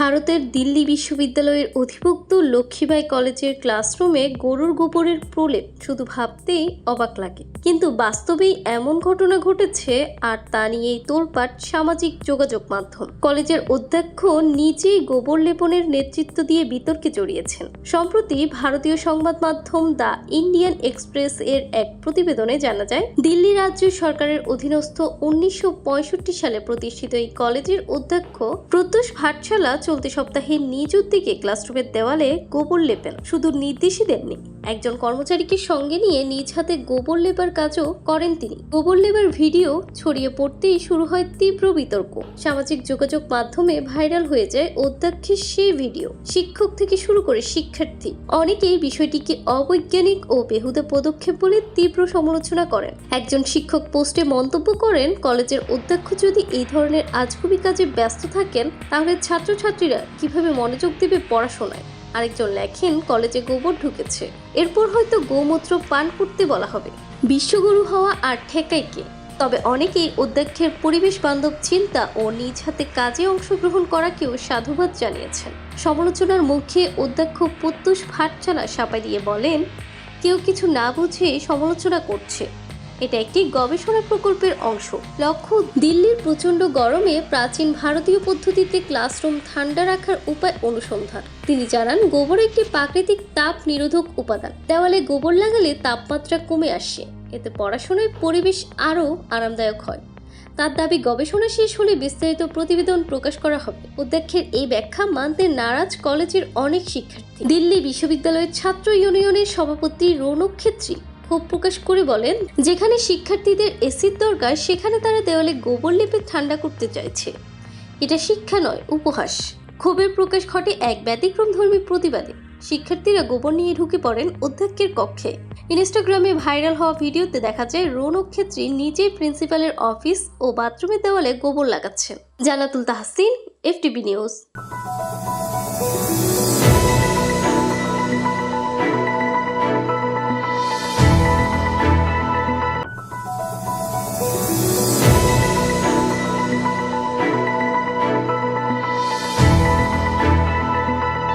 ভারতের দিল্লি বিশ্ববিদ্যালয়ের অধিভুক্ত লক্ষ্মীবাই কলেজের ক্লাসরুমে গরুর গোবরের প্রলেপ শুধু ভাবতেই অবাক লাগে। কিন্তু বাস্তবেই এমন ঘটনা ঘটেছে আর তা নিয়েই তোলপাট সামাজিক যোগাযোগ মাধ্যম। কলেজের অধ্যক্ষ নিজেই গোবর লেপনের নেতৃত্ব দিয়ে বিতর্কে জড়িয়েছেন। সম্প্রতি ভারতীয় সংবাদ মাধ্যম দ্য ইন্ডিয়ান এক্সপ্রেস এর এক প্রতিবেদনে জানা যায়, দিল্লি রাজ্য সরকারের অধীনস্থ উনিশশো পঁয়ষট্টি সালে প্রতিষ্ঠিত এই কলেজের অধ্যক্ষ প্রত্যুষ ভাটশালা চলতি সপ্তাহে নিজ উদ্যোগে ক্লাসরুমের দেওয়ালে গোবর লেপেন। শুধু নির্দেশই দেননি। একজন কর্মচারীকে সঙ্গে নিয়ে নিজ হাতে গোবর লেবার কাজও করেন তিনি। গোবর লেবার ভিডিও ছড়িয়ে পড়তেই শুরু হয় তীব্র বিতর্ক। সামাজিক যোগাযোগ মাধ্যমে ভাইরাল হয়ে যায় অধ্যক্ষের সেই ভিডিও। শিক্ষক থেকে শুরু করে শিক্ষার্থী অনেকেই বিষয়টিকে অবৈজ্ঞানিক ও বেহুদা পদক্ষেপ বলে তীব্র সমালোচনা করেন। একজন শিক্ষক পোস্টে মন্তব্য করেন, কলেজের অধ্যক্ষ যদি এই ধরনের আজগুবি কাজে ব্যস্ত থাকেন, তাহলে ছাত্রছাত্রীরা কীভাবে মনোযোগ দেবে পড়াশোনায়? আরেকজন লেখেন, কলেজে গোবর ঢুকেছে। এরপর হয়তো গোমূত্র পান করতে বলা হবে। বিশ্বগুরু হওয়া আর ঠেকাই কে? তবে অনেকেই অধ্যক্ষের পরিবেশ বান্ধব চিন্তা ও নিজ হাতে কাজে অংশগ্রহণ করাকেও সাধুবাদ জানিয়েছেন। সমালোচনার মুখে অধ্যক্ষ প্রত্যুষ ভাটচালা সাপাই দিয়ে বলেন, কেউ কিছু না বুঝে সমালোচনা করছে। এটা একটি গবেষণা প্রকল্পের অংশ। লক্ষ্য, দিল্লির প্রচণ্ড গরমে প্রাচীন ভারতীয় পদ্ধতিতে ক্লাসরুম ঠান্ডা রাখার উপায় অনুসন্ধান। তিনি জানান, গোবর একটি প্রাকৃতিক তাপ নিরোধক উপাদান। দেওয়ালে গোবর লাগালে তাপমাত্রা কমে আসে। এতে পড়াশোনায় পরিবেশ আরও আরামদায়ক হয়। তার দাবি, গবেষণা শেষ হলে বিস্তারিত প্রতিবেদন প্রকাশ করা হবে। অধ্যক্ষের এই ব্যাখ্যা মানতে নারাজ কলেজের অনেক শিক্ষার্থী। দিল্লি বিশ্ববিদ্যালয়ের ছাত্র ইউনিয়নের সভাপতি রৌনক ক্ষেত্রী ক্ষোভ প্রকাশ করে বলেন, যেখানে শিক্ষার্থীদের এসির দরকার, সেখানে তারা দেওয়ালে গোবর লেপে ঠান্ডা করতে চাইছে। এটা শিক্ষা নয়, উপহাস। ক্ষোভের প্রকাশ ঘটে এক ব্যতিক্রম ধর্মী প্রতিবাদে। শিক্ষার্থীরা গোবর নিয়ে ঢুকে পড়েন অধ্যক্ষের কক্ষে। ইনস্টাগ্রামে ভাইরাল হওয়া ভিডিওতে দেখা যায়, রৌনক ক্ষেত্রী নিজেই প্রিন্সিপালের অফিস ও বাথরুমের দেওয়ালে গোবর লাগাচ্ছেন। Jannatul Tahsin FTB news.